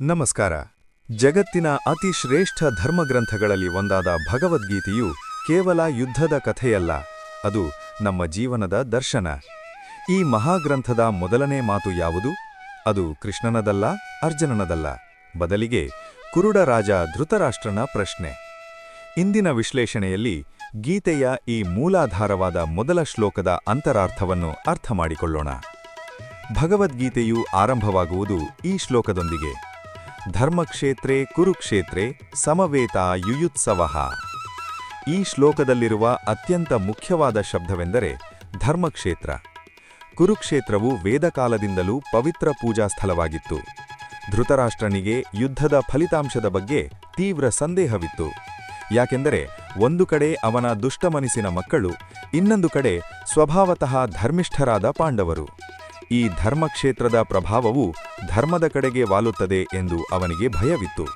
ನಮಸ್ಕಾರ. ಜಗತ್ತಿನ ಅತಿ ಶ್ರೇಷ್ಠ ಧರ್ಮಗ್ರಂಥಗಳಲ್ಲಿ ಒಂದಾದ ಭಗವದ್ಗೀತೆಯು ಕೇವಲ ಯುದ್ಧದ ಕಥೆಯಲ್ಲ, ಅದು ನಮ್ಮ ಜೀವನದ ದರ್ಶನ. ಈ ಮಹಾಗ್ರಂಥದ ಮೊದಲನೇ ಮಾತು ಯಾವುದು? ಅದು ಕೃಷ್ಣನದಲ್ಲ, ಅರ್ಜುನನದಲ್ಲ? ಬದಲಿಗೆ ಕುರುಡ ರಾಜ ಧೃತರಾಷ್ಟ್ರನ ಪ್ರಶ್ನೆ. ಇಂದಿನ ವಿಶ್ಲೇಷಣೆಯಲ್ಲಿ ಗೀತೆಯ ಈ ಮೂಲಾಧಾರವಾದ ಮೊದಲ ಶ್ಲೋಕದ ಅಂತರಾರ್ಥವನ್ನು ಅರ್ಥಮಾಡಿಕೊಳ್ಳೋಣ ಭಗವದ್ಗೀತೆಯು ಆರಂಭವಾಗುವುದು ಈ ಶ್ಲೋಕದೊಂದಿಗೆ. ಧರ್ಮಕ್ಷೇತ್ರೇ, ಕುರುಕ್ಷೇತ್ರೇ ಸಮವೇತ ಯುಯುತ್ಸವ. ಈ ಶ್ಲೋಕದಲ್ಲಿರುವ ಅತ್ಯಂತ ಮುಖ್ಯವಾದ ಶಬ್ದವೆಂದರೆ ಧರ್ಮಕ್ಷೇತ್ರ. ಕುರುಕ್ಷೇತ್ರವು ವೇದಕಾಲದಿಂದಲೂ ಪವಿತ್ರ ಪೂಜಾ ಸ್ಥಳವಾಗಿತ್ತು. ಧೃತರಾಷ್ಟ್ರನಿಗೆ ಯುದ್ಧದ ಫಲಿತಾಂಶದ ಬಗ್ಗೆ ತೀವ್ರ ಸಂದೇಹವಿತ್ತು. ಯಾಕೆಂದರೆ ಒಂದು ಕಡೆ ಅವನ ದುಷ್ಟಮನಸ್ಸಿನ ಮಕ್ಕಳು, ಇನ್ನೊಂದು ಕಡೆ ಸ್ವಭಾವತಃ ಧರ್ಮಿಷ್ಠರಾದ ಪಾಂಡವರು. ಈ ಧರ್ಮಕ್ಷೇತ್ರದ ಪ್ರಭಾವವು ಧರ್ಮದ ಕಡೆಗೆ ವಾಲುತ್ತದೆ ಎಂದು ಅವನಿಗೆ ಭಯವಿತ್ತು.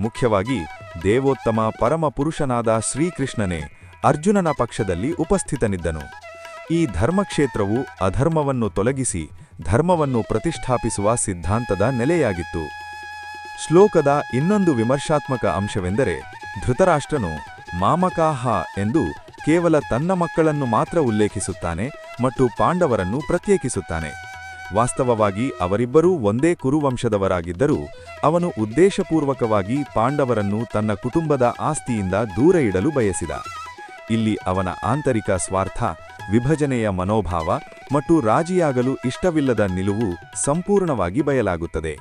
ಮುಖ್ಯವಾಗಿ ದೇವೋತ್ತಮ ಪರಮಪುರುಷನಾದ ಶ್ರೀಕೃಷ್ಣನೇ ಅರ್ಜುನನ ಪಕ್ಷದಲ್ಲಿ ಉಪಸ್ಥಿತನಿದ್ದನು. ಈ ಧರ್ಮಕ್ಷೇತ್ರವು ಅಧರ್ಮವನ್ನು ತೊಲಗಿಸಿ ಧರ್ಮವನ್ನು ಪ್ರತಿಷ್ಠಾಪಿಸುವ ಸಿದ್ಧಾಂತದ ನೆಲೆಯಾಗಿತ್ತು. ಶ್ಲೋಕದ ಇನ್ನೊಂದು ವಿಮರ್ಶಾತ್ಮಕ ಅಂಶವೆಂದರೆ ಧೃತರಾಷ್ಟ್ರನು ಮಾಮಕಾಹ ಎಂದು ಕೇವಲ ತನ್ನ ಮಕ್ಕಳನ್ನು ಮಾತ್ರ ಉಲ್ಲೇಖಿಸುತ್ತಾನೆ ಮತ್ತು ಪಾಂಡವರನ್ನು ಪ್ರತ್ಯೇಕಿಸುತ್ತಾನೆ. ವಾಸ್ತವವಾಗಿ ಅವರಿಬ್ಬರೂ ಒಂದೇ ಕುರುವಂಶದವರಾಗಿದ್ದರೂ ಅವನು ಉದ್ದೇಶಪೂರ್ವಕವಾಗಿ ಪಾಂಡವರನ್ನು ತನ್ನ ಕುಟುಂಬದ ಆಸ್ತಿಯಿಂದ ದೂರ ಇಡಲು ಬಯಸಿದ. ಇಲ್ಲಿ ಅವನ ಆಂತರಿಕ ಸ್ವಾರ್ಥ, ವಿಭಜನೆಯ ಮನೋಭಾವ ಮತ್ತು ರಾಜಿಯಾಗಲು ಇಷ್ಟವಿಲ್ಲದ ನಿಲುವು ಸಂಪೂರ್ಣವಾಗಿ ಬಯಲಾಗುತ್ತದೆ.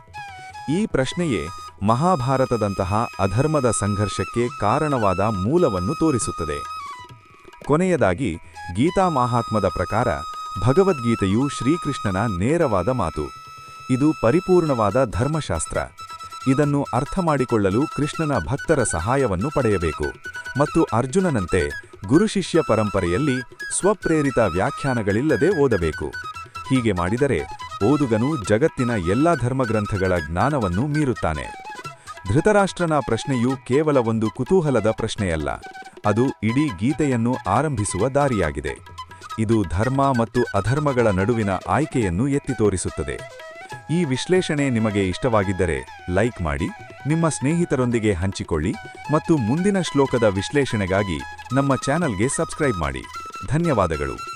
ಈ ಪ್ರಶ್ನೆಯೇ ಮಹಾಭಾರತದಂತಹ ಅಧರ್ಮದ ಸಂಘರ್ಷಕ್ಕೆ ಕಾರಣವಾದ ಮೂಲವನ್ನು ತೋರಿಸುತ್ತದೆ. ಕೊನೆಯದಾಗಿ ಗೀತಾ ಮಹಾತ್ಮದ ಪ್ರಕಾರ ಭಗವದ್ಗೀತೆಯು ಶ್ರೀಕೃಷ್ಣನ ನೇರವಾದ ಮಾತು. ಇದು ಪರಿಪೂರ್ಣವಾದ ಧರ್ಮಶಾಸ್ತ್ರ. ಇದನ್ನು ಅರ್ಥಮಾಡಿಕೊಳ್ಳಲು ಕೃಷ್ಣನ ಭಕ್ತರ ಸಹಾಯವನ್ನು ಪಡೆಯಬೇಕು ಮತ್ತು ಅರ್ಜುನನಂತೆ ಗುರುಶಿಷ್ಯ ಪರಂಪರೆಯಲ್ಲಿ ಸ್ವಪ್ರೇರಿತ ವ್ಯಾಖ್ಯಾನಗಳಿಲ್ಲದೆ ಓದಬೇಕು. ಹೀಗೆ ಮಾಡಿದರೆ ಓದುಗನು ಜಗತ್ತಿನ ಎಲ್ಲಾ ಧರ್ಮಗ್ರಂಥಗಳ ಜ್ಞಾನವನ್ನು ಮೀರುತ್ತಾನೆ. ಧೃತರಾಷ್ಟ್ರನ ಪ್ರಶ್ನೆಯು ಕೇವಲ ಒಂದು ಕುತೂಹಲದ ಪ್ರಶ್ನೆಯಲ್ಲ. ಅದು ಇಡೀ ಗೀತೆಯನ್ನು ಆರಂಭಿಸುವ ದಾರಿಯಾಗಿದೆ. ಇದು ಧರ್ಮ ಮತ್ತು ಅಧರ್ಮಗಳ ನಡುವಿನ ಆಯ್ಕೆಯನ್ನು ಎತ್ತಿ ತೋರಿಸುತ್ತದೆ. ಈ ವಿಶ್ಲೇಷಣೆ ನಿಮಗೆ ಇಷ್ಟವಾಗಿದ್ದರೆ ಲೈಕ್ ಮಾಡಿ, ನಿಮ್ಮ ಸ್ನೇಹಿತರೊಂದಿಗೆ ಹಂಚಿಕೊಳ್ಳಿ ಮತ್ತು ಮುಂದಿನ ಶ್ಲೋಕದ ವಿಶ್ಲೇಷಣೆಗಾಗಿ ನಮ್ಮ ಚಾನಲ್ಗೆ ಸಬ್ಸ್ಕ್ರೈಬ್ ಮಾಡಿ. ಧನ್ಯವಾದಗಳು.